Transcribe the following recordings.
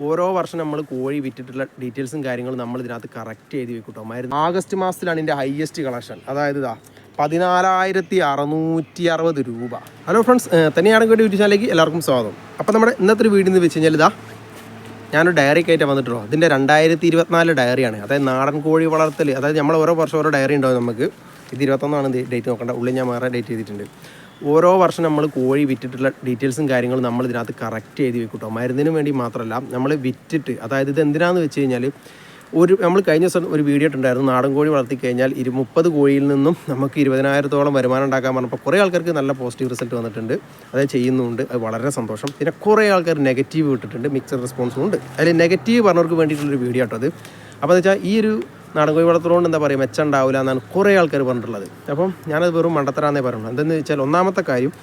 ഓരോ വർഷം നമ്മൾ കോഴി വിറ്റിട്ടുള്ള ഡീറ്റെയിൽസും കാര്യങ്ങളും നമ്മൾ ഇതിനകത്ത് കറക്റ്റ് എഴുതി വെക്കൂട്ടോ. കേട്ടോ മരുന്ന് ആഗസ്റ്റ് മാസത്തിലാണ് ഇതിന്റെ ഹയസ്റ്റ് കളക്ഷൻ അതായത് ഇതാ പതിനാലായിരത്തി അറുന്നൂറ്റി അറുപത് രൂപ ഹലോ ഫ്രണ്ട്സ് തന്നെയാണ് വേണ്ടി യൂട്യൂബ് ചാനലിലേക്ക് എല്ലാവർക്കും സ്വാഗതം. അപ്പോൾ നമ്മുടെ ഇന്നത്തെ ഒരു വീഡിയോ എന്ന് വെച്ച് കഴിഞ്ഞാൽ ഇതാ ഞാനൊരു ഡയറി കയറ്റാൻ വന്നിട്ടുള്ളൂ. അതിന്റെ രണ്ടായിരത്തി ഇരുപത്തിനാല് ഡയറിയാണ് അതായത് നാടൻ കോഴി വളർത്തൽ അതായത് നമ്മൾ ഓരോ വർഷം ഓരോ ഡയറി ഉണ്ടാവും നമുക്ക്. ഇത് ഇരുപത്തൊന്നാണ് ഡേറ്റ് നോക്കേണ്ട. ഉള്ളിൽ ഞാൻ വേറെ ഡേറ്റ് ചെയ്തിട്ടുണ്ട്. ഓരോ വർഷം നമ്മൾ കോഴി വിറ്റിട്ടുള്ള ഡീറ്റെയിൽസും കാര്യങ്ങളും നമ്മൾ ഇതിനകത്ത് കറക്റ്റ് എഴുതി വെക്കും കേട്ടോ മരുന്നിന് വേണ്ടി മാത്രമല്ല നമ്മൾ വിറ്റിട്ട് അതായത് ഇത് എന്തിനാന്ന് വെച്ച് കഴിഞ്ഞാൽ ഒരു നമ്മൾ കഴിഞ്ഞ ദിവസം ഒരു വീഡിയോ ഇട്ടുണ്ടായിരുന്നു നാടൻ കോഴി വളർത്തി കഴിഞ്ഞാൽ ഇരു മുപ്പത് കോഴിയിൽ നിന്നും നമുക്ക് ഇരുപതിനായിരത്തോളം വരുമാനം ഉണ്ടാക്കാൻ പറഞ്ഞപ്പോൾ കുറേ ആൾക്കാർക്ക് നല്ല പോസിറ്റീവ് റിസൾട്ട് വന്നിട്ടുണ്ട്. അത് ചെയ്യുന്നുണ്ട് അത് വളരെ സന്തോഷം. പിന്നെ കുറേ ആൾക്കാർ നെഗറ്റീവ് വിട്ടിട്ടുണ്ട് മിക്സഡ് റെസ്പോൺസും ഉണ്ട്. അതിൽ നെഗറ്റീവ് പറഞ്ഞവർക്ക് വേണ്ടിയിട്ടുള്ളൊരു വീഡിയോ ആട്ടോ അത്. അപ്പോൾ എന്ന് വെച്ചാൽ ഈ ഒരു നാടൻ കോഴി എന്താ പറയുക മെച്ചം ഉണ്ടാവില്ല എന്നാണ് കുറേ ആൾക്കാർ പറഞ്ഞിട്ടുള്ളത്. അപ്പം ഞാനത് വെറും മണ്ടത്തരാന്നേ പറയുള്ളൂ. എന്തെന്ന് വെച്ചാൽ ഒന്നാമത്തെ കാര്യം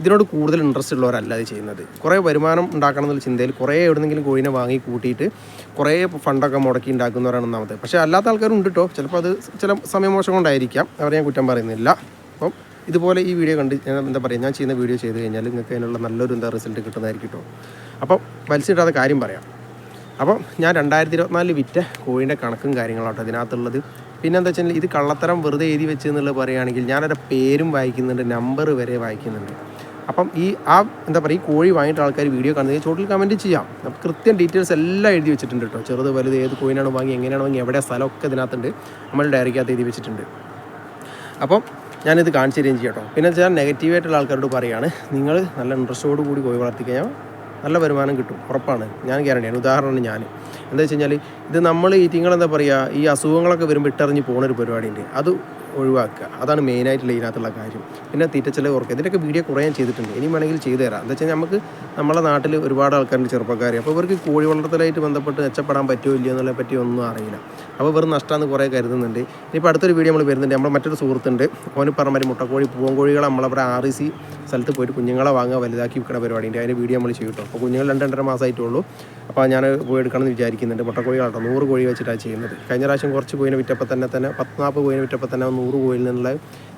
ഇതിനോട് കൂടുതൽ ഇൻട്രസ്റ്റ് ഉള്ളവരല്ല അത് ചെയ്യുന്നത്. കുറേ വരുമാനം ഉണ്ടാക്കണം എന്നുള്ള ചിന്തയിൽ കുറേ എവിടെന്നെങ്കിലും കോഴിനെ വാങ്ങി കൂട്ടിയിട്ട് കുറേ ഫണ്ടൊക്കെ മുടക്കി ഉണ്ടാക്കുന്നവരാണ് ഒന്നാമത് പക്ഷേ അല്ലാത്ത ആൾക്കാരും ഉണ്ട് കേട്ടോ ചിലപ്പോൾ അത് ചില സമയമോശം കൊണ്ടായിരിക്കാം. അവരെ ഞാൻ കുറ്റം പറയുന്നില്ല. അപ്പം ഇതുപോലെ ഈ വീഡിയോ കണ്ട് ഞാൻ എന്താ പറയുക ഞാൻ ചെയ്യുന്ന വീഡിയോ ചെയ്ത് കഴിഞ്ഞാൽ നിങ്ങൾക്ക് അതിനുള്ള നല്ലൊരു എന്താ റിസൾട്ട് കിട്ടുന്നതായിരിക്കും കേട്ടോ അപ്പം വലിച്ചിട്ടാതെ കാര്യം പറയാം. അപ്പം ഞാൻ രണ്ടായിരത്തി ഇരുപത്തിനാലിൽ വിറ്റ കോഴിന്റെ കണക്കും കാര്യങ്ങളാട്ടോ ഇതിനകത്തുള്ളത് പിന്നെ എന്താ വെച്ചാൽ ഇത് കള്ളത്തരം വെറുതെ എഴുതി വെച്ച് എന്നുള്ളത് പറയുകയാണെങ്കിൽ ഞാനൊരു പേരും വായിക്കുന്നുണ്ട് നമ്പർ വരെ വായിക്കുന്നുണ്ട്. അപ്പം ഈ ആ എന്താ പറയുക ഈ കോഴി വാങ്ങിയിട്ട് ആൾക്കാർ വീഡിയോ കാണുന്നത് ചോട്ടിൽ കമന്റ് ചെയ്യാം. അപ്പം കൃത്യം ഡീറ്റെയിൽസ് എല്ലാം എഴുതി വെച്ചിട്ടുണ്ട് കേട്ടോ. ചെറുത് വലുത് ഏത് കോയിനാണ് വാങ്ങി എങ്ങനെയാണ് വാങ്ങി എവിടെ സ്ഥലമൊക്കെ ഇതിനകത്തുണ്ട്. നമ്മൾ ഡയറിക്കകത്ത് എഴുതി വെച്ചിട്ടുണ്ട്. അപ്പം ഞാനിത് കാണിച്ചു തരികയും ചെയ്യാം കേട്ടോ. പിന്നെ ചില നെഗറ്റീവായിട്ടുള്ള ആൾക്കാരോട് പറയുകയാണ് നിങ്ങൾ നല്ല ഇൻട്രസ്റ്റോട് കൂടി കോഴി വളർത്തി കഴിഞ്ഞാൽ നല്ല വരുമാനം കിട്ടും ഉറപ്പാണ്. ഞാൻ ഗ്യാരണ്ടിയാണ് ഉദാഹരണമാണ് ഞാൻ. എന്താ വെച്ച് കഴിഞ്ഞാൽ ഇത് നമ്മൾ ഈ തിങ്കളെന്താ പറയുക ഈ അസുഖങ്ങളൊക്കെ വരുമ്പോൾ ഇട്ടറിഞ്ഞ് പോകുന്ന ഒരു പരിപാടിയുണ്ട്. അത് ഒഴിവാക്കുക. അതാണ് മെയിനായിട്ടുള്ള ഇതിനകത്തുള്ള കാര്യം. പിന്നെ തീറ്റച്ചെലവ് ഓർക്കുക. ഇതിന്റെയൊക്കെ വീഡിയോ കുറേ ഞാൻ ചെയ്തിട്ടുണ്ട്. ഇനി വേണമെങ്കിൽ ചെയ്തു തരാം. എന്താ വെച്ചാൽ നമുക്ക് നമ്മുടെ നാട്ടിൽ ഒരുപാട് ആൾക്കാരുടെ ചെറുപ്പക്കാർ അപ്പോൾ ഇവർക്ക് കോഴി വളർത്തലായിട്ട് ബന്ധപ്പെട്ട് മെച്ചപ്പെടാൻ പറ്റുമോ ഇല്ലയോ എന്നുള്ളതിനെ പറ്റി ഒന്നും അറിയില്ല. അപ്പോൾ വെറും നഷ്ടമാണെന്ന് കുറേ കരുതുന്നുണ്ട്. ഇനിയിപ്പോൾ അടുത്തൊരു വീഡിയോ നമ്മൾ വരുന്നുണ്ട്. നമ്മൾ മറ്റൊരു സുഹൃത്തുണ്ട്. ഓന് പറഞ്ഞ മുട്ടക്കോഴി പൂവൻകോഴികളെ നമ്മളവിടെ ആർ സി സ്ഥലത്ത് പോയിട്ട് കുഞ്ഞുങ്ങളെ വാങ്ങുക വലുതാക്കി വിൽക്കുന്ന പരിപാടിയുണ്ട്. അതിന്റെ വീഡിയോ നമ്മൾ ചെയ്യും കേട്ടോ. അപ്പോൾ കുഞ്ഞുങ്ങൾ രണ്ട് രണ്ടര മാസമായിട്ടുള്ളൂ. അപ്പോൾ ഞാൻ പോയി എടുക്കണം എന്ന് വിചാരിക്കുന്നുണ്ട് മുട്ടക്കോഴികളാട്ടോ നൂറ് കോഴി വെച്ചിട്ടാണ് ചെയ്യുന്നത്. കഴിഞ്ഞ പ്രാവശ്യം കുറച്ച് പോയിന് വിറ്റപ്പോൾ തന്നെ തന്നെ പത്ത് നാൽപ്പത് പോയിന് വിറ്റപ്പോൾ തന്നെ നൂറ് കോയിൽ നിന്നുള്ള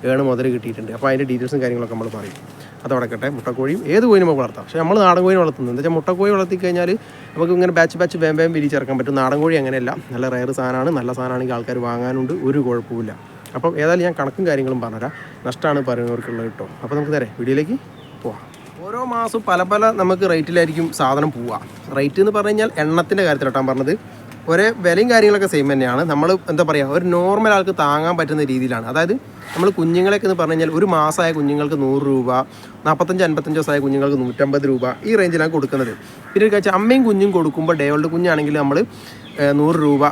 ഏണ് മുതൽ കിട്ടിയിട്ടുണ്ട്. അപ്പോൾ അതിന്റെ ഡീറ്റെയിൽസും കാര്യങ്ങളൊക്കെ നമ്മൾ പറയും. അത് അടക്കട്ടെ. മുട്ടക്കോഴിയും ഏത് കോഴിയും നമുക്ക് വളർത്താം. പക്ഷേ നമ്മൾ നാടൻ കോഴി വളർത്തുന്നത് എന്താ മുട്ടക്കോഴി വളർത്തി കഴിഞ്ഞാൽ നമുക്ക് ഇങ്ങനെ ബാച്ച് ബാച്ച് വേം വേം വിരിച്ചിറക്കാൻ പറ്റും. നാടൻ കോഴി അങ്ങനെയല്ല. നല്ല റയർ സാധനമാണ്. നല്ല സാധനമാണെങ്കിൽ ആൾക്കാർ വാങ്ങാനുണ്ട്. ഒരു കുഴപ്പമില്ല അപ്പം ഏതായാലും ഞാൻ കണക്കും കാര്യങ്ങളും പറഞ്ഞുതരാം. നഷ്ടമാണ് പറയുന്നവർക്കുള്ളത് കേട്ടോ. അപ്പോൾ നമുക്ക് തരാം വീഡിയോയിലേക്ക് പോവാം. ഓരോ മാസവും പല പല നമുക്ക് റേറ്റിലായിരിക്കും സാധനം പോവുക. റേറ്റ് എന്ന് പറഞ്ഞു കഴിഞ്ഞാൽ എണ്ണത്തിന്റെ കാര്യത്തിലോട്ടാണ് പറഞ്ഞത്. ഒരേ വിലയും കാര്യങ്ങളൊക്കെ സെയിം തന്നെയാണ്. നമ്മൾ എന്താ പറയുക ഒരു നോർമൽ ആൾക്ക് താങ്ങാൻ പറ്റുന്ന രീതിയിലാണ്. അതായത് നമ്മൾ കുഞ്ഞുങ്ങളെയൊക്കെ എന്ന് പറഞ്ഞു കഴിഞ്ഞാൽ ഒരു മാസമായ കുഞ്ഞുങ്ങൾക്ക് നൂറ് രൂപ നാൽപ്പത്തഞ്ച് അൻപത്തഞ്ച് ദിവസമായ കുഞ്ഞുങ്ങൾക്ക് നൂറ്റമ്പത് രൂപ ഈ റേഞ്ചിലാണ് കൊടുക്കുന്നത്. പിന്നെ ഒരു കാഴ്ച അമ്മയും കുഞ്ഞും കൊടുക്കുമ്പോൾ ഡേ ഓൾഡ് കുഞ്ഞാണെങ്കിൽ നമ്മൾ നൂറ് രൂപ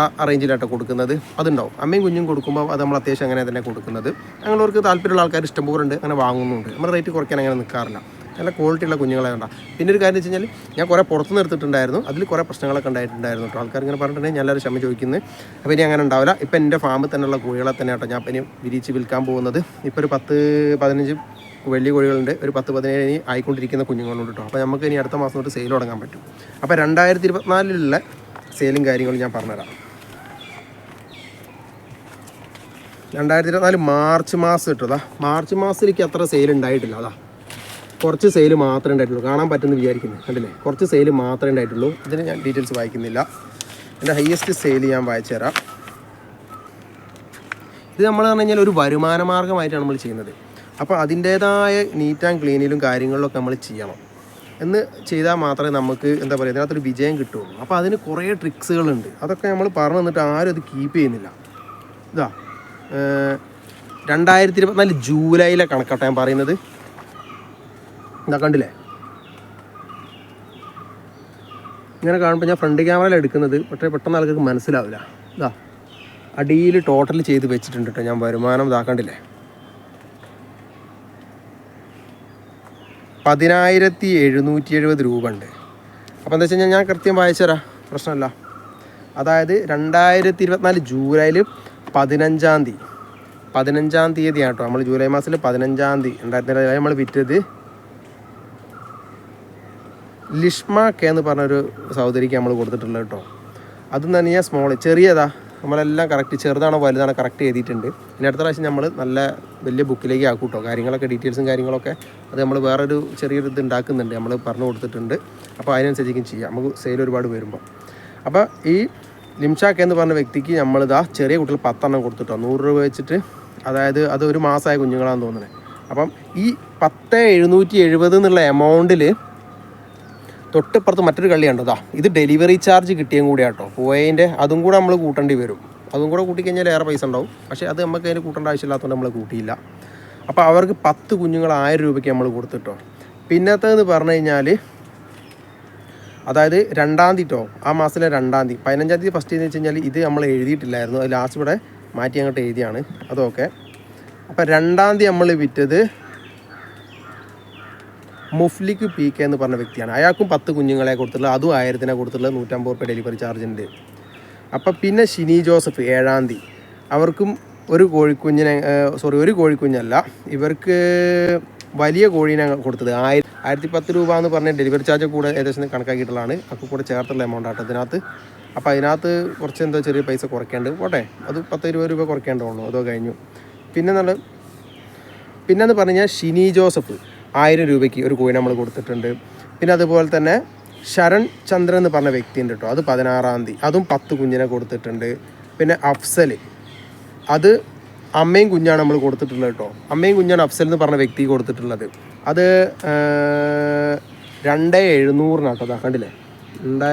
ആ റേഞ്ചിലാട്ടോ കൊടുക്കുന്നത്. അതുണ്ടാവും. അമ്മയും കുഞ്ഞും കൊടുക്കുമ്പോൾ അത് നമ്മൾ അത്യാവശ്യം അങ്ങനെ തന്നെ കൊടുക്കുന്നത്. ഞങ്ങളവർക്ക് താല്പര്യമുള്ള ആൾക്കാർ ഇഷ്ടംപോലെ ഉണ്ട് അങ്ങനെ വാങ്ങുന്നുണ്ട്. നമ്മൾ റേറ്റ് കുറയ്ക്കാൻ അങ്ങനെ നിൽക്കാറില്ല നല്ല ക്വാളിറ്റി ഉള്ള കുഞ്ഞുങ്ങളെ കണ്ട. പിന്നെ ഒരു കാര്യം വെച്ച് കഴിഞ്ഞാൽ ഞാൻ കുറേ പുറത്ത് നിർത്തിട്ടുണ്ടായിരുന്നു അതിൽ കുറേ പ്രശ്നങ്ങളൊക്കെ ഉണ്ടായിട്ടുണ്ടായിരുന്നു കേട്ടോ. ആൾക്കാർ ഇങ്ങനെ പറഞ്ഞിട്ടുണ്ടെങ്കിൽ ഞാൻ എല്ലാവരും ക്ഷമ ചോദിക്കുന്നത് അപ്പോൾ ഇനി അങ്ങനെ ഉണ്ടാവില്ല. ഇപ്പം എന്റെ ഫാമിൽ തന്നെയുള്ള കോഴികളെ തന്നെ കേട്ടോ ഞാൻ ഇനി വിരിച്ച് വിൽക്കാൻ പോകുന്നത്. ഇപ്പോൾ ഒരു പത്ത് പതിനഞ്ച് വലിയ കോഴികളുണ്ട്. ഒരു പത്ത് പതിനേഴ് ഇനി ആയിക്കൊണ്ടിരിക്കുന്ന കുഞ്ഞുങ്ങളുണ്ട് കേട്ടോ. അപ്പോൾ നമുക്ക് ഇനി അടുത്ത മാസം തൊട്ട് സെയിൽ തുടങ്ങാൻ പറ്റും. അപ്പോൾ രണ്ടായിരത്തി ഇരുപത്തിനാലിലുള്ള സെയിലും കാര്യങ്ങളും ഞാൻ പറഞ്ഞുതരാം. രണ്ടായിരത്തി ഇരുപത്തിനാല് മാർച്ച് മാസം കിട്ടും മാർച്ച് മാസത്തിലേക്ക് അത്ര സെയിൽ ഉണ്ടായിട്ടില്ല. അതാ. കുറച്ച് സെയിൽ മാത്രമേ ഉണ്ടായിട്ടുള്ളൂ. കാണാൻ പറ്റുമെന്ന് വിചാരിക്കുന്നു. കണ്ടില്ലേ? കുറച്ച് സെയിൽ മാത്രമേ ഉണ്ടായിട്ടുള്ളൂ. ഇതിന് ഞാൻ ഡീറ്റെയിൽസ് വായിക്കുന്നില്ല. എന്റെ ഹയസ്റ്റ് സെയിൽ ഞാൻ വായിച്ചു തരാം. ഇത് നമ്മൾ പറഞ്ഞു കഴിഞ്ഞാൽ ഒരു വരുമാന മാർഗമായിട്ടാണ് നമ്മൾ ചെയ്യുന്നത്. അപ്പോൾ അതിന്റേതായ നീറ്റ് ആൻഡ് ക്ലീനിലും കാര്യങ്ങളിലൊക്കെ നമ്മൾ ചെയ്യണം. എന്ന് ചെയ്താൽ മാത്രമേ നമുക്ക് എന്താ പറയുക ഇതിനകത്തൊരു വിജയം കിട്ടുള്ളൂ അപ്പോൾ അതിന് കുറേ ട്രിക്സുകളുണ്ട് അതൊക്കെ നമ്മൾ പറഞ്ഞു തന്നിട്ട് ആരും അത് കീപ്പ് ചെയ്യുന്നില്ല. ഇതാ രണ്ടായിരത്തി ഇരുപത്തിനാല് ജൂലൈയിലെ കണക്കാട്ടോ ഞാൻ പറയുന്നത്. ഇതാ കണ്ടില്ലേ? ഇങ്ങനെ കാണുമ്പോൾ ഞാൻ ഫ്രണ്ട് ക്യാമറയിൽ എടുക്കുന്നത്. പക്ഷേ പെട്ടെന്ന് ആൾക്കാർക്ക് മനസ്സിലാവില്ല. ഇതാ അടിയിൽ ടോട്ടൽ ചെയ്ത് വെച്ചിട്ടുണ്ട് കേട്ടോ ഞാൻ വരുമാനം ഇതാക്കണ്ടില്ലേ പതിനായിരത്തി എഴുന്നൂറ്റി എഴുപത് രൂപ ഉണ്ട് അപ്പോൾ എന്താ വെച്ച് ഞാൻ കൃത്യം വായിച്ചുതരാം പ്രശ്നമല്ല അതായത് രണ്ടായിരത്തി ഇരുപത്തിനാല് ജൂലൈയിൽ പതിനഞ്ചാം തീയതി. പതിനഞ്ചാം തീയതിയാണ് കേട്ടോ നമ്മൾ ജൂലൈ മാസത്തിൽ പതിനഞ്ചാം തീയതി. രണ്ടായിരത്തി നമ്മൾ വിറ്റത് ലിഷ്മ കെ എന്ന് പറഞ്ഞൊരു സഹോദരിക്ക് നമ്മൾ കൊടുത്തിട്ടുള്ളത് കേട്ടോ. അതും തന്നെ ഞാൻ സ്മോൾ ചെറിയതാ. നമ്മളെല്ലാം കറക്റ്റ് ചെറുതാണോ വലുതാണോ കറക്റ്റ് എഴുതിയിട്ടുണ്ട്. ഇനി അടുത്ത പ്രാവശ്യം നമ്മൾ നല്ല വലിയ ബുക്കിലേക്ക് ആക്കും കേട്ടോ. കാര്യങ്ങളൊക്കെ ഡീറ്റെയിൽസും കാര്യങ്ങളൊക്കെ അത് നമ്മൾ വേറൊരു ചെറിയൊരു ഇത് ഉണ്ടാക്കുന്നുണ്ട്. നമ്മൾ പറഞ്ഞു കൊടുത്തിട്ടുണ്ട്. അപ്പോൾ അതിനനുസരിച്ചേക്കും ചെയ്യാം. നമുക്ക് സെയിൽ ഒരുപാട് വരുമ്പോൾ അപ്പോൾ ഈ ലിംഷാക്ക് എന്ന് പറഞ്ഞ വ്യക്തിക്ക് നമ്മളിതാ ചെറിയ കുട്ടികൾ പത്തെണ്ണം കൊടുത്തിട്ടോ. നൂറ് രൂപ വെച്ചിട്ട് അതായത് അത് ഒരു മാസമായ കുഞ്ഞുങ്ങളാണെന്ന് തോന്നുന്നത് അപ്പം ഈ പത്ത് എഴുന്നൂറ്റി എഴുപത് എന്നുള്ള എമൗണ്ടിൽ തൊട്ടിപ്പുറത്ത് മറ്റൊരു കള്ളിയുണ്ടോ. കണ്ടതാ ഇത് ഡെലിവറി ചാർജ് കിട്ടിയും കൂടി കേട്ടോ പോയതിന്റെ അതും കൂടെ നമ്മൾ കൂട്ടേണ്ടി വരും. അതും കൂടെ കൂട്ടിക്കഴിഞ്ഞാൽ ഏറെ പൈസ ഉണ്ടാവും. പക്ഷേ അത് നമുക്ക് അതിന് കൂട്ടേണ്ട ആവശ്യമില്ലാത്തതുകൊണ്ട് നമ്മൾ കൂട്ടിയില്ല. അപ്പോൾ അവർക്ക് പത്ത് കുഞ്ഞുങ്ങൾ ആയിരം രൂപയ്ക്ക് നമ്മൾ കൊടുത്തിട്ടോ. പിന്നത്തേന്ന് പറഞ്ഞു കഴിഞ്ഞാൽ അതായത് രണ്ടാം തീയതി കേട്ടോ ആ മാസത്തിലെ രണ്ടാം തീയതി. പതിനഞ്ചാം തീയതി ഫസ്റ്റ് എന്ന് വെച്ച് കഴിഞ്ഞാൽ ഇത് നമ്മൾ എഴുതിയിട്ടില്ലായിരുന്നു. അത് ലാസ്റ്റ് ഇവിടെ മാറ്റി അങ്ങോട്ട് എഴുതിയാണ്. അതൊക്കെ. അപ്പോൾ രണ്ടാം തീയതി നമ്മൾ വിറ്റത് മുഫ്ലിക്ക് പി കെ എന്ന് പറഞ്ഞ വ്യക്തിയാണ്. അയാൾക്കും പത്ത് കുഞ്ഞുങ്ങളെ കൊടുത്തിട്ടുള്ളത് അതും ആയിരത്തിനെ കൊടുത്തിട്ടുള്ളത് നൂറ്റമ്പത് റുപ്യ ഡെലിവറി ചാർജ് ഉണ്ട്. അപ്പം പിന്നെ ഷിനി ജോസഫ് ഏഴാം തീയതി. അവർക്കും ഒരു കോഴിക്കുഞ്ഞിനെ സോറി ഒരു കോഴിക്കുഞ്ഞല്ല ഇവർക്ക് വലിയ കോഴീനെ കൊടുത്തത്. ആയിരം ആയിരത്തി പത്ത് രൂപ എന്ന് പറഞ്ഞ ഡെലിവറി ചാർജ് കൂടെ ഏകദേശം കണക്കാക്കിയിട്ടുള്ളതാണ്. അപ്പോൾ കൂടെ ചേർത്തുള്ള എമൗണ്ട് ആട്ടോ ഇതിനകത്ത്. അപ്പോൾ അതിനകത്ത് കുറച്ച് എന്തോ ചെറിയ പൈസ കുറയ്ക്കേണ്ടത് പോട്ടെ. അത് പത്ത് ഇരുപത് രൂപ കുറയ്ക്കേണ്ടതുള്ളൂ അതോ കഴിഞ്ഞു. പിന്നെ നല്ല പിന്നെന്ന് പറഞ്ഞാൽ ഷിനി ജോസഫ്. ആയിരം രൂപയ്ക്ക് ഒരു കോയിൻ നമ്മൾ കൊടുത്തിട്ടുണ്ട്. പിന്നെ അതുപോലെ തന്നെ ശരൺ ചന്ദ്രൻ എന്ന് പറഞ്ഞ വ്യക്തിയുണ്ട് കേട്ടോ. അത് പതിനാറാം തീയതി. അതും പത്ത് കുഞ്ഞിനെ കൊടുത്തിട്ടുണ്ട്. പിന്നെ അഫ്സൽ അത് അമ്മയും കുഞ്ഞാണ് നമ്മൾ കൊടുത്തിട്ടുള്ളത് കേട്ടോ. അമ്മയും കുഞ്ഞാണ് അഫ്സൽ എന്ന് പറഞ്ഞ വ്യക്തി കൊടുത്തിട്ടുള്ളത്. അത് രണ്ട് എഴുന്നൂറിനാട്ടോ അതാ കണ്ടില്ലേ? രണ്ട്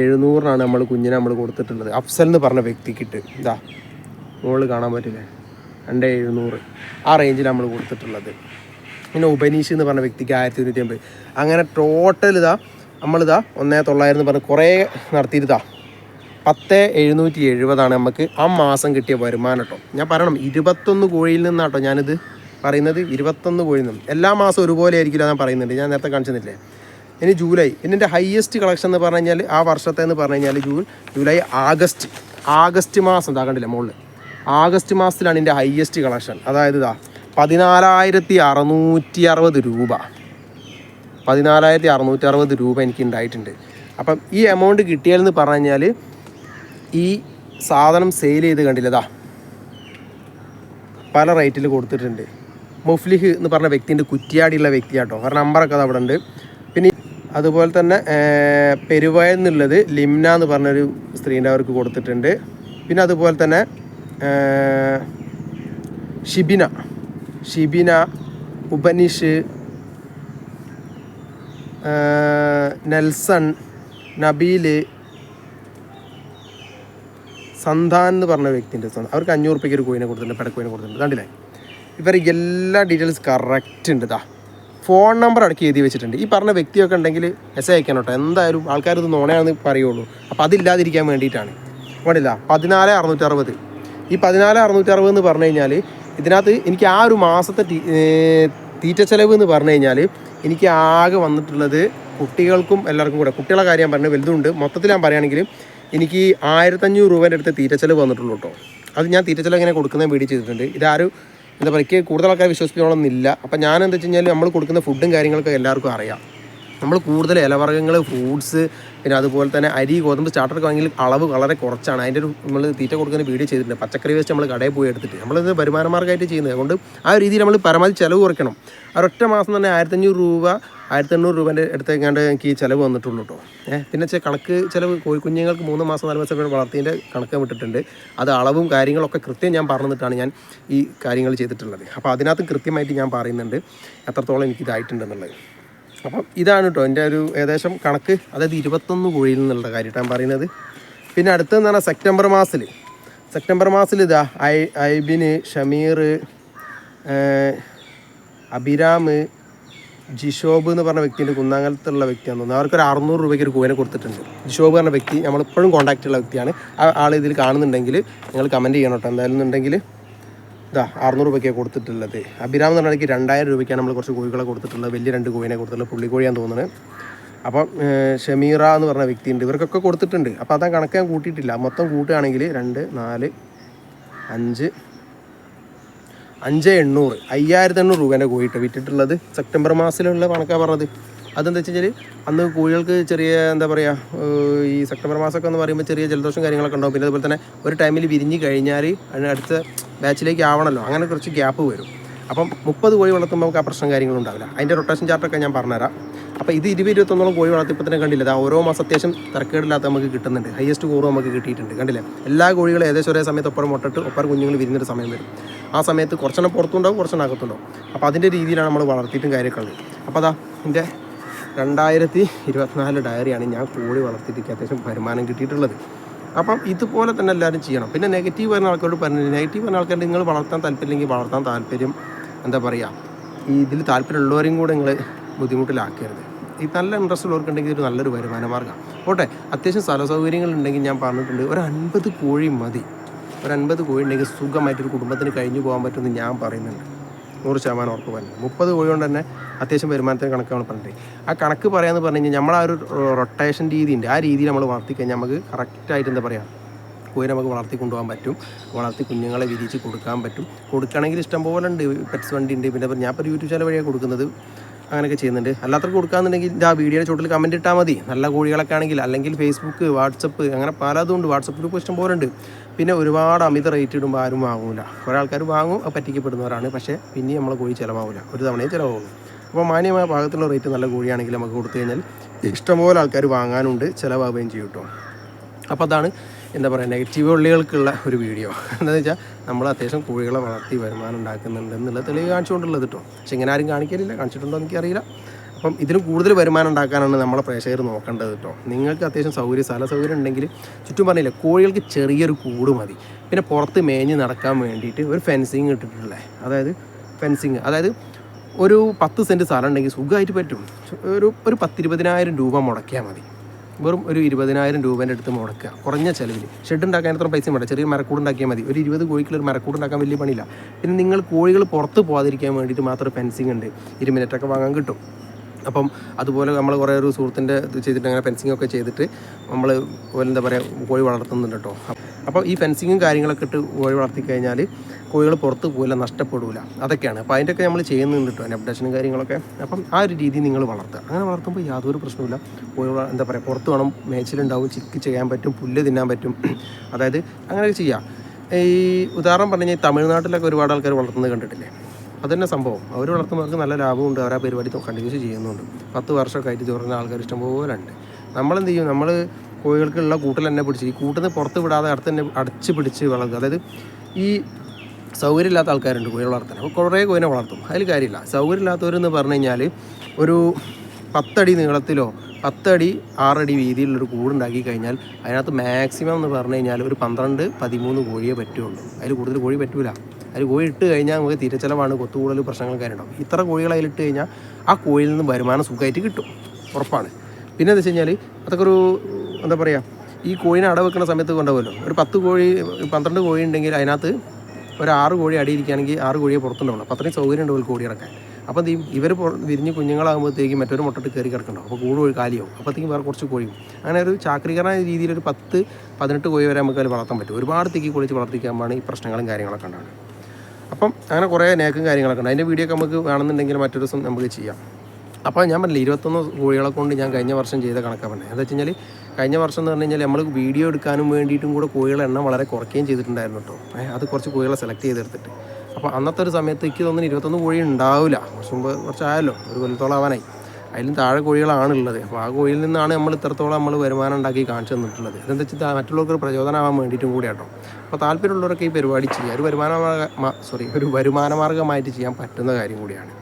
എഴുന്നൂറിനാണ് നമ്മൾ കുഞ്ഞിനെ നമ്മൾ കൊടുത്തിട്ടുള്ളത്. അഫ്സൽ എന്ന് പറഞ്ഞ വ്യക്തിക്കിട്ട്. ഇതാ മുകളിൽ കാണാൻ പറ്റില്ലേ? രണ്ട് എഴുന്നൂറ്. ആ റേഞ്ചിൽ നമ്മൾ കൊടുത്തിട്ടുള്ളത്. പിന്നെ ഉപനീഷ് എന്ന് പറഞ്ഞ വ്യക്തിക്ക് ആയിരത്തി ഇരുന്നൂറ്റി അമ്പത് അങ്ങനെ ടോട്ടൽ ഇതാ നമ്മളിതാ ഒന്നേ തൊള്ളായിരം എന്ന് പറഞ്ഞ് കുറേ നടത്തിയിരുതാ പത്ത് എഴുന്നൂറ്റി എഴുപതാണ് നമുക്ക് ആ മാസം കിട്ടിയ വരുമാനം കേട്ടോ. ഞാൻ പറയണം ഇരുപത്തൊന്ന് കോഴിയിൽ നിന്നാട്ടോ ഞാനിത് പറയുന്നത്. ഇരുപത്തൊന്ന് കോഴിയിൽ നിന്നും. എല്ലാ മാസം ഒരുപോലെ ആയിരിക്കില്ല ഞാൻ പറയുന്നുണ്ട്. ഞാൻ നേരത്തെ കാണിച്ചെന്നില്ലേ ഇനി ജൂലൈ ഇനി എന്റെ ഹയസ്റ്റ് കളക്ഷൻ എന്ന് പറഞ്ഞു കഴിഞ്ഞാൽ ആ വർഷത്തെ എന്ന് പറഞ്ഞു കഴിഞ്ഞാൽ ജൂൺ ജൂലൈ ആഗസ്റ്റ്. ആഗസ്റ്റ് മാസം ഇതാ കണ്ടില്ലേ മുകളിൽ ആഗസ്റ്റ് മാസത്തിലാണ് എന്റെ ഹയസ്റ്റ് കളക്ഷൻ അതായത് ഇതാ പതിനാലായിരത്തി അറുന്നൂറ്റി അറുപത് രൂപ. പതിനാലായിരത്തി അറുന്നൂറ്റി അറുപത് രൂപ എനിക്ക് ഉണ്ടായിട്ടുണ്ട് അപ്പം ഈ എമൗണ്ട് കിട്ടിയാലെന്ന് പറഞ്ഞു കഴിഞ്ഞാൽ ഈ സാധനം സെയിൽ ചെയ്ത് കണ്ടില്ലതാ പല റേറ്റിൽ കൊടുത്തിട്ടുണ്ട്. മുഫ്ലിഹ് എന്ന് പറഞ്ഞ വ്യക്തിന്റെ കുറ്റിയാടിയുള്ള വ്യക്തിയാട്ടോ. കാരണം നമ്പറൊക്കെ അത് അവിടെ ഉണ്ട് പിന്നെ അതുപോലെ തന്നെ പെരുവയൽ എന്നുള്ളത് ലിംന എന്ന് പറഞ്ഞൊരു സ്ത്രീന്റെ അവർക്ക് കൊടുത്തിട്ടുണ്ട്. പിന്നെ അതുപോലെ തന്നെ ഷിബിന. ഷിബിന ഉപനിഷ് നെൽസൺ നബീൽ സന്താൻ എന്ന് പറഞ്ഞ വ്യക്തിന്റെ അവർക്ക് അഞ്ഞൂറ് റുപ്യക്ക് ഒരു കോയിനെ കൊടുത്തിട്ടുണ്ട് പെടക്കോയിനെ കൊടുത്തിട്ടുണ്ട്. കണ്ടില്ലേ? ഇവർ എല്ലാ ഡീറ്റെയിൽസ് കറക്റ്റ് ഉണ്ട് ഇതാ ഫോൺ നമ്പർ അടക്കി എഴുതി വെച്ചിട്ടുണ്ട്. ഈ പറഞ്ഞ വ്യക്തിയൊക്കെ ഉണ്ടെങ്കിൽ മെസ്സേജ് അയക്കണം കേട്ടോ എന്തായാലും ആൾക്കാർ ഇത് നോണയാണെന്ന് പറയുള്ളൂ. അപ്പോൾ അതില്ലാതിരിക്കാൻ വേണ്ടിയിട്ടാണ്. വേണ്ടില്ല പതിനാല് അറുന്നൂറ്റി അറുപത് ഈ പതിനാല് അറുന്നൂറ്റി അറുപത് എന്ന് പറഞ്ഞു കഴിഞ്ഞാൽ ഇതിനകത്ത് എനിക്ക് ആ ഒരു മാസത്തെ തീറ്റ ചെലവ് എന്ന് പറഞ്ഞു കഴിഞ്ഞാൽ എനിക്ക് ആകെ വന്നിട്ടുള്ളത് കുട്ടികൾക്കും എല്ലാവർക്കും കൂടെ. കുട്ടികളെ കാര്യം ഞാൻ പറഞ്ഞത് വലുതുണ്ട്. മൊത്തത്തിൽ ഞാൻ പറയുകയാണെങ്കിൽ എനിക്ക് ആയിരത്തഞ്ഞൂറ് രൂപേന്റെ അടുത്ത് തീറ്റ ചെലവ് വന്നിട്ടുള്ളൂ കേട്ടോ. അത് ഞാൻ തീറ്റ ചെലവ് ഇങ്ങനെ കൊടുക്കുന്ന വീഡിയോ ചെയ്തിട്ടുണ്ട്. ഇതാരും എന്താ പറയുക എനിക്ക് കൂടുതൽ ആൾക്കാർ വിശ്വസിപ്പിക്കണമെന്നില്ല. അപ്പം ഞാൻ എന്താ വെച്ച് കഴിഞ്ഞാൽ നമ്മൾ കൊടുക്കുന്ന ഫുഡും കാര്യങ്ങളൊക്കെ എല്ലാവർക്കും അറിയാം. നമ്മൾ കൂടുതൽ ഇലവർഗങ്ങൾ ഫ്രൂട്ട്സ് പിന്നെ അതുപോലെ തന്നെ അരി ഗോതമ്പ് സ്റ്റാർട്ടറൊക്കെ വാങ്ങി അളവ് വളരെ കുറച്ചാണ്. അതിന്റെ ഒരു നമ്മൾ തീറ്റ കൊടുക്കുന്ന വീഡിയോ ചെയ്തിട്ടുണ്ട്. പച്ചക്കറി വേസ്റ്റ് നമ്മൾ കടയിൽ പോയി എടുത്തിട്ട്. നമ്മളിത് വരുമാന മാർഗമായിട്ട് ചെയ്യുന്നത്. അതുകൊണ്ട് ആ രീതിയിൽ നമ്മൾ പരമാവധി ചിലവ് കുറയ്ക്കണം. ഒരൊറ്റ മാസം തന്നെ ആയിരത്തഞ്ഞൂറ് രൂപ ആയിരത്തി എണ്ണൂറ് രൂപേന്റെ അടുത്തേക്കാണ്ട് എനിക്ക് ചിലവ് വന്നിട്ടുള്ളൂ കേട്ടോ. ഏഹ് പിന്നെ വെച്ചാൽ കണക്ക് ചിലവ് കോഴിക്കുഞ്ഞുങ്ങൾക്ക് മൂന്ന് മാസം നാല് മാസം വളർത്തിന്റെ കണക്ക് വിട്ടിട്ടുണ്ട്. അത് അളവും കാര്യങ്ങളൊക്കെ കൃത്യം ഞാൻ പറഞ്ഞിട്ടാണ് ഞാൻ ഈ കാര്യങ്ങൾ ചെയ്തിട്ടുള്ളത്. അപ്പോൾ അതിനകത്ത് കൃത്യമായിട്ട് ഞാൻ പറയുന്നുണ്ട്. എത്രത്തോളം എനിക്ക് ഇതായിട്ടുണ്ടെന്നുള്ളത് അപ്പം ഇതാണ് കേട്ടോ എന്റെ ഒരു ഏകദേശം കണക്ക്. അതായത് ഇരുപത്തൊന്ന് കോഴിയിൽ നിന്നുള്ള കാര്യമായിട്ട് ഞാൻ പറയുന്നത്. പിന്നെ അടുത്തെന്ന് പറഞ്ഞാൽ സെപ്റ്റംബർ മാസത്തിൽ. സെപ്റ്റംബർ മാസത്തിൽ ഇതാ ഐ ഐബിന് ഷമീർ അഭിരാം ജിഷോബ് എന്ന് പറഞ്ഞ വ്യക്തിന്റെ കുന്നാങ്കലത്തുള്ള വ്യക്തിയാണ് തോന്നുന്നത് അവർക്കൊരു അറുന്നൂറ് രൂപയ്ക്ക് ഒരു കൂവനെ കൊടുത്തിട്ടുണ്ട്. ജിഷോബ് പറഞ്ഞ വ്യക്തി നമ്മളിപ്പോഴും കോൺടാക്റ്റ് ഉള്ള വ്യക്തിയാണ്. ആ ആൾ ഇതിൽ കാണുന്നുണ്ടെങ്കിൽ നിങ്ങൾ കമന്റ് ചെയ്യണം കേട്ടോ എന്തായാലും എന്നുണ്ടെങ്കിൽ ഇതാ അറുന്നൂറ് രൂപയ്ക്കാണ് കൊടുത്തിട്ടുള്ളത്. അഭിരാം എന്ന് പറഞ്ഞാൽ രണ്ടായിരം രൂപയ്ക്കാണ് നമ്മൾ കുറച്ച് കോഴികളെ കൊടുത്തിട്ടുള്ളത്. വലിയ രണ്ട് കോഴിനെ കൊടുത്തിട്ടുള്ളത്. പുള്ളിക്കോഴിയാന്ന് തോന്നുന്നത് അപ്പം ഷമീറ എന്ന് പറഞ്ഞ വ്യക്തിയുണ്ട്. ഇവർക്കൊക്കെ കൊടുത്തിട്ടുണ്ട്. അപ്പോൾ അതാ കണക്ക് ഞാൻ കൂട്ടിയിട്ടില്ല. മൊത്തം കൂട്ടുകയാണെങ്കിൽ രണ്ട് നാല് അഞ്ച് അഞ്ച് എണ്ണൂറ്. അയ്യായിരത്തി എണ്ണൂറ് രൂപേന്റെ കോഴിട്ട് വിറ്റിട്ടുള്ളത് സെപ്റ്റംബർ മാസത്തിലുള്ള കണക്കാണ് പറഞ്ഞത്. അതെന്താ വെച്ച് കഴിഞ്ഞാൽ അന്ന് കോഴികൾക്ക് ചെറിയ എന്താ പറയുക ഈ സെപ്റ്റംബർ മാസമൊക്കെ എന്ന് പറയുമ്പോൾ ചെറിയ ജലദോഷം കാര്യങ്ങളൊക്കെ ഉണ്ടാവും. പിന്നെ അതുപോലെ തന്നെ ഒരു ടൈമിൽ വിരിഞ്ഞ് കഴിഞ്ഞാൽ അതിന് അടുത്ത ബാച്ചിലേക്ക് ആവണമല്ലോ അങ്ങനെ കുറച്ച് ഗ്യാപ്പ് വരും. അപ്പം മുപ്പത് കോഴി വളർത്തുമ്പോൾ നമുക്ക് ആ പ്രശ്നം കാര്യങ്ങളും ഉണ്ടാവില്ല. അതിന്റെ റൊട്ടേഷൻ ചാർട്ടൊക്കെ ഞാൻ പറഞ്ഞുതരാം. അപ്പോൾ ഇത് ഇരുപത് ഇരുപത്തൊന്നോളം കോഴി വളർത്തിയപ്പോൾ തന്നെ കണ്ടില്ല? ഓരോ മാസം അത്യാവശ്യം തിരക്കേടില്ലാത്ത നമുക്ക് കിട്ടുന്നുണ്ട്. ഹയസ്റ്റ് കൂറും നമുക്ക് കിട്ടിയിട്ടുണ്ട്. കണ്ടില്ലേ? എല്ലാ കോഴികളും ഏകദേശം ഒരേ സമയത്ത് ഒപ്പരം മുട്ടിട്ട് ഒപ്പരം കുഞ്ഞുങ്ങൾ വിരിഞ്ഞൊരു സമയം വരും. ആ സമയത്ത് കുറച്ചെണ്ണം പുറത്തുണ്ടാവും കുറച്ചെണ്ണം അകത്തുണ്ടാവും. അപ്പോൾ അതിന്റെ രീതിയിലാണ് നമ്മൾ വളർത്തിയിട്ടും കാര്യമൊക്കെ ഉള്ളത് അപ്പോൾ അതാ എന്റെ രണ്ടായിരത്തി ഇരുപത്തിനാല് ഡയറിയാണ് ഞാൻ കോഴി വളർത്തിയിട്ട് അത്യാവശ്യം വരുമാനം കിട്ടിയിട്ടുള്ളത്. അപ്പം ഇതുപോലെ തന്നെ എല്ലാവരും ചെയ്യണം. പിന്നെ നെഗറ്റീവ് വരുന്ന ആൾക്കാരോട് പറഞ്ഞു നെഗറ്റീവ് വരുന്ന ആൾക്കാർ നിങ്ങൾ വളർത്താൻ താല്പര്യമില്ലെങ്കിൽ വളർത്താൻ താല്പര്യം എന്താ പറയുക? ഈ ഇതിൽ താല്പര്യമുള്ളവരെയും കൂടെ നിങ്ങൾ ബുദ്ധിമുട്ടിലാക്കരുത്. ഈ നല്ല ഇൻട്രസ്റ്റ് ഉള്ളവർക്കുണ്ടെങ്കിൽ ഒരു നല്ലൊരു വരുമാന മാർഗം. ഓട്ടെ അത്യാവശ്യം സ്ഥല സൗകര്യങ്ങളുണ്ടെങ്കിൽ ഞാൻ പറഞ്ഞിട്ടുണ്ട് ഒരു അൻപത് കോഴി മതി. ഒരു അൻപത് കോഴി ഉണ്ടെങ്കിൽ സുഖമായിട്ടൊരു കുടുംബത്തിന് കഴിഞ്ഞു പോകാൻ പറ്റുമെന്ന് ഞാൻ പറയുന്നുണ്ട്. നൂറ് ശതമാനം ഉറപ്പ് പറഞ്ഞു. മുപ്പത് കോഴി കൊണ്ട് തന്നെ അത്യാവശ്യം വരുമാനത്തിന് കണക്ക് നമ്മൾ പറഞ്ഞത് ആ കണക്ക് പറയാമെന്ന് പറഞ്ഞു കഴിഞ്ഞാൽ നമ്മൾ ആ ഒരു റൊട്ടേഷൻ രീതി ഉണ്ട് ആ രീതിയിൽ നമ്മൾ വളർത്തി കഴിഞ്ഞാൽ നമുക്ക് കറക്റ്റായിട്ട് എന്താ പറയുക കോഴി നമുക്ക് വളർത്തി കൊണ്ടുപോകാൻ പറ്റും. വളർത്തി കുഞ്ഞുങ്ങളെ വിരിച്ച് കൊടുക്കാൻ പറ്റും. കൊടുക്കുകയാണെങ്കിൽ ഇഷ്ടംപോലെ ഉണ്ട്. പെറ്റ്സ് വണ്ടി ഉണ്ട്. പിന്നെ ഞാൻ ഇപ്പോൾ യൂട്യൂബ് ചാനൽ വഴിയാണ് കൊടുക്കുന്നത്. അങ്ങനെയൊക്കെ ചെയ്യുന്നുണ്ട്. അല്ലാത്തവർക്ക് കൊടുക്കാന്നുണ്ടെങ്കിൽ ആ വീഡിയോയുടെ ചോട്ടിൽ കമന്റ് ഇട്ടാൽ മതി. നല്ല കോഴികളൊക്കെ ആണെങ്കിൽ അല്ലെങ്കിൽ ഫേസ്ബുക്ക് വാട്സപ്പ് അങ്ങനെ പലതും ഉണ്ട്. വാട്സപ്പ് ഗ്രൂപ്പ് ഇഷ്ടം പോലെ ഉണ്ട്. പിന്നെ ഒരുപാട് അമിത റേറ്റ് ഇടുമ്പോൾ ആരും വാങ്ങൂല. കുറേ ആൾക്കാർ വാങ്ങും അത് പറ്റിക്കപ്പെടുന്നവരാണ്. പക്ഷേ പിന്നെ നമ്മളെ കോഴി ചിലവാകില്ല ഒരു തവണയും ചിലവാകുള്ളൂ അപ്പോൾ മാന്യമായ ഭാഗത്തുള്ള റേറ്റ് നല്ല കോഴിയാണെങ്കിൽ നമുക്ക് കൊടുത്തു കഴിഞ്ഞാൽ ഇഷ്ടംപോലെ ആൾക്കാർ വാങ്ങാനുണ്ട് ചിലവാകുകയും ചെയ്യും കേട്ടോ അപ്പോൾ അതാണ് എന്താ പറയുക നെഗറ്റീവ് ഉള്ളികൾക്കുള്ള ഒരു വീഡിയോ എന്താണെന്ന് വെച്ചാൽ നമ്മൾ അത്യാവശ്യം കോഴികളെ വളർത്തി വരുമാനം ഉണ്ടാക്കുന്നുണ്ട് എന്നുള്ള തെളിവ് കാണിച്ചുകൊണ്ടുള്ളത് കേട്ടോ പക്ഷെ ഇങ്ങനെ ആരും കാണിക്കലില്ല. കാണിച്ചിട്ടുണ്ടോ എനിക്കറിയില്ല. അപ്പം ഇതിന് കൂടുതൽ വരുമാനം ഉണ്ടാക്കാനാണ് നമ്മളെ പ്രേക്ഷകർ നോക്കേണ്ടത് കേട്ടോ. നിങ്ങൾക്ക് അത്യാവശ്യം സൗകര്യം സ്ഥല സൗകര്യം ഉണ്ടെങ്കിൽ ചുറ്റും പറഞ്ഞില്ലേ കോഴികൾക്ക് ചെറിയൊരു കൂട് മതി. പിന്നെ പുറത്ത് മേഞ്ഞ് നടക്കാൻ വേണ്ടിയിട്ട് ഒരു ഫെൻസിങ് ഇട്ടിട്ടുള്ളേ അതായത് ഫെൻസിങ് അതായത് ഒരു പത്ത് സെന്റ് സ്ഥലം ഉണ്ടെങ്കിൽ സുഖമായിട്ട് പറ്റും. ഒരു ഒരു പത്തിരുപതിനായിരം രൂപ മുടക്കിയാൽ മതി. വെറും ഒരു ഇരുപതിനായിരം രൂപേന്റെ അടുത്ത് മുടക്കുക. കുറഞ്ഞ ചിലവിൽ. ഷെഡ് ഉണ്ടാക്കാൻ അത്ര പൈസ വേണ്ട. ചെറിയ മരക്കൂട് ഉണ്ടാക്കിയാൽ മതി. ഒരു ഇരുപത് കോഴിക്കുള്ള ഒരു മരക്കൂട് ഉണ്ടാക്കാൻ വലിയ പണിയില്ല. പിന്നെ നിങ്ങൾ കോഴികൾ പുറത്ത് പോകാതിരിക്കാൻ വേണ്ടിയിട്ട് മാത്രം ഫെൻസിങ് ഉണ്ട്. ഇരുമിനറ്റൊക്കെ വാങ്ങാൻ കിട്ടും. അപ്പം അതുപോലെ നമ്മൾ കുറേ ഒരു സുഹൃത്തിന്റെ ഇത് ചെയ്തിട്ട് അങ്ങനെ ഫെൻസിങ് ഒക്കെ ചെയ്തിട്ട് നമ്മൾ എന്താ പറയുക കോഴി വളർത്തുന്നുണ്ട് കേട്ടോ അപ്പോൾ ഈ ഫെൻസിങ്ങും കാര്യങ്ങളൊക്കെ ഇട്ട് കോഴി വളർത്തി കഴിഞ്ഞാൽ കോഴികൾ പുറത്ത് പോകില്ല നഷ്ടപ്പെടില്ല അതൊക്കെയാണ്. അപ്പോൾ അതിന്റെയൊക്കെ നമ്മൾ ചെയ്യുന്നുണ്ട് കേട്ടോ അതിന്റെ അപ്ഡേഷനും കാര്യങ്ങളൊക്കെ. അപ്പം ആ ഒരു രീതി നിങ്ങൾ വളർത്തുക. അങ്ങനെ വളർത്തുമ്പോൾ യാതൊരു പ്രശ്നമില്ല കോഴികൾ എന്താ പറയുക പുറത്ത് വേണം മേച്ചിലുണ്ടാവും ചിക്ക് ചെയ്യാൻ പറ്റും പുല്ല് തിന്നാൻ പറ്റും. അതായത് അങ്ങനെയൊക്കെ ചെയ്യാം. ഈ ഉദാഹരണം പറഞ്ഞു കഴിഞ്ഞാൽ തമിഴ്നാട്ടിലൊക്കെ ഒരുപാട് ആൾക്കാർ വളർത്തുന്നത് കണ്ടിട്ടില്ലേ? അതന്നെ സംഭവം. അവർ വളർത്തുന്നവർക്ക് നല്ല ലാഭമുണ്ട്. അവർ ആ പരിപാടി കണ്ടിന്യൂസ് ചെയ്യുന്നുണ്ട്. പത്ത് വർഷമൊക്കെ ആയിട്ട് ചോറുന്ന ആൾക്കാർ ഇഷ്ടംപോലെ ഉണ്ട് നമ്മളെന്ത് ചെയ്യും? നമ്മൾ കോഴികൾക്കുള്ള കൂട്ടിൽ തന്നെ പിടിച്ച് ഈ കൂട്ടിൽ നിന്ന് പുറത്ത് വിടാതെ അടുത്ത് തന്നെ അടച്ച് പിടിച്ച് വളർത്തുക. അതായത് ഈ സൗകര്യമില്ലാത്ത ആൾക്കാരുണ്ട് കോഴി വളർത്താൻ. അപ്പോൾ കുറേ കോഴിനെ വളർത്തും. അതിൽ കാര്യമില്ല. സൗകര്യമില്ലാത്തവരെന്ന് പറഞ്ഞു കഴിഞ്ഞാൽ ഒരു പത്തടി നീളത്തിലോ പത്തടി ആറടി വീതിയിലുള്ളൊരു കൂടുണ്ടാക്കി കഴിഞ്ഞാൽ അതിനകത്ത് മാക്സിമം എന്ന് പറഞ്ഞു കഴിഞ്ഞാൽ ഒരു പന്ത്രണ്ട് പതിമൂന്ന് കോഴിയെ പറ്റുള്ളൂ. അതിൽ കൂടുതൽ കോഴി പറ്റൂല. അതിൽ കോഴി ഇട്ട് കഴിഞ്ഞാൽ നമുക്ക് തീരച്ചെലവാണ് കൊത്തുകൂടൽ പ്രശ്നങ്ങൾ കാര്യമുണ്ടാവും ഇത്ര കോഴികൾ അതിലിട്ട് കഴിഞ്ഞാൽ ആ കോഴിയിൽ നിന്ന് വരുമാനം സുഖമായിട്ട് കിട്ടും. ഉറപ്പാണ്. പിന്നെ എന്താ വെച്ച് കഴിഞ്ഞാൽ അതൊക്കെ ഒരു എന്താ പറയുക ഈ കോഴിനെ അട വെക്കുന്ന സമയത്ത് കൊണ്ടുപോകുമല്ലോ. ഒരു പത്ത് കോഴി പന്ത്രണ്ട് കോഴി ഉണ്ടെങ്കിൽ അതിനകത്ത് ഒരു ആറ് കോഴി അടിയിരിക്കുകയാണെങ്കിൽ ആറ് കോഴിയെ പുറത്തുണ്ടാവുള്ളൂ അപ്പോൾ അത്രയും സൗകര്യം ഉണ്ടാവും കോഴി ഇറക്കാൻ അപ്പോൾ എന്ത് ഇവർ വിരിഞ്ഞ് കുഞ്ഞുങ്ങളാകുമ്പോഴത്തേക്കും മറ്റൊരു മുട്ടിട്ട് കയറി കിടക്കണ്ടാവും അപ്പോൾ കൂട് കോഴി കാലിയാവും. അപ്പോഴത്തേക്കും വേറെ കുറച്ച് കോഴിയും. അങ്ങനെ ഒരു ചാക്രീകരണ രീതിയിൽ ഒരു പത്ത് പതിനെട്ട് കോഴി വരെ നമുക്ക് അതിൽ വളർത്താൻ പറ്റും. ഒരുപാട് തിക്കി കുളിച്ച് വളർത്തിക്കുമ്പോഴാണ് ഈ പ്രശ്നങ്ങളും കാര്യങ്ങളൊക്കെ ഉണ്ടാകുന്നത് അപ്പം അങ്ങനെ കുറേ നേക്കും കാര്യങ്ങളൊക്കെ ഉണ്ട്. അതിന്റെ വീഡിയോ ഒക്കെ നമുക്ക് വേണമെന്നുണ്ടെങ്കിൽ മറ്റൊരു ദിവസം നമുക്ക് ചെയ്യാം. അപ്പോൾ ഞാൻ പറഞ്ഞില്ല ഇരുപത്തൊന്ന് കോഴികളെ കൊണ്ട് ഞാൻ കഴിഞ്ഞ വർഷം ചെയ്ത കണക്കാണ് പറഞ്ഞത്. എന്താ വെച്ച് കഴിഞ്ഞാൽ കഴിഞ്ഞ വർഷം എന്ന് പറഞ്ഞു കഴിഞ്ഞാൽ നമ്മൾ വീഡിയോ എടുക്കാനും വേണ്ടിയിട്ടും കൂടെ കോഴികളെ എണ്ണം വളരെ കുറയ്ക്കുകയും ചെയ്തിട്ടുണ്ടായിരുന്നു കേട്ടോ. അത് കുറച്ച് കോഴികളെ സെലക്ട് ചെയ്തെടുത്തിട്ട്. അപ്പോൾ അന്നത്തെ ഒരു സമയത്ത് എനിക്ക് തോന്നുന്നു ഇരുപത്തൊന്ന് കോഴി ഉണ്ടാവില്ല. കുറച്ച് മുമ്പ് കുറച്ചായല്ലോ ഒരു കൊല്ലത്തോളം ആവാനായി അതിലും താഴെ കോഴികളാണ് ഉള്ളത് അപ്പോൾ ആ കോഴിയിൽ നിന്നാണ് നമ്മൾ ഇത്രത്തോളം നമ്മൾ വരുമാനം ഉണ്ടാക്കി കാണിച്ചു തന്നിട്ടുള്ളത്. ഇതെന്താ വെച്ചാൽ മറ്റുള്ളവർക്ക് പ്രചോദനമാകാൻ വേണ്ടിയിട്ടും വേണ്ടിയിട്ടും കൂടിയാട്ടോ. അപ്പോൾ താല്പര്യമുള്ളവരൊക്കെ ഈ പരിപാടി ചെയ്യുക ഒരു വരുമാന സോറി ഒരു വരുമാന മാർഗമായിട്ട് ചെയ്യാൻ പറ്റുന്ന കാര്യം കൂടിയാണ്.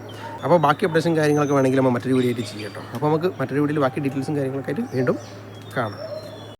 അപ്പോൾ ബാക്കി അപ്ഡേഷൻ കാര്യങ്ങളൊക്കെ വേണമെങ്കിൽ നമ്മൾ മറ്റൊരു വീഡിയോ ആയിട്ട് ചെയ്യാം കേട്ടോ അപ്പോൾ നമുക്ക് മറ്റൊരു വീഡിയോയിൽ ബാക്കി ഡീറ്റെയിൽസും കാര്യങ്ങളൊക്കെ ആയിട്ട് വീണ്ടും കാണാം.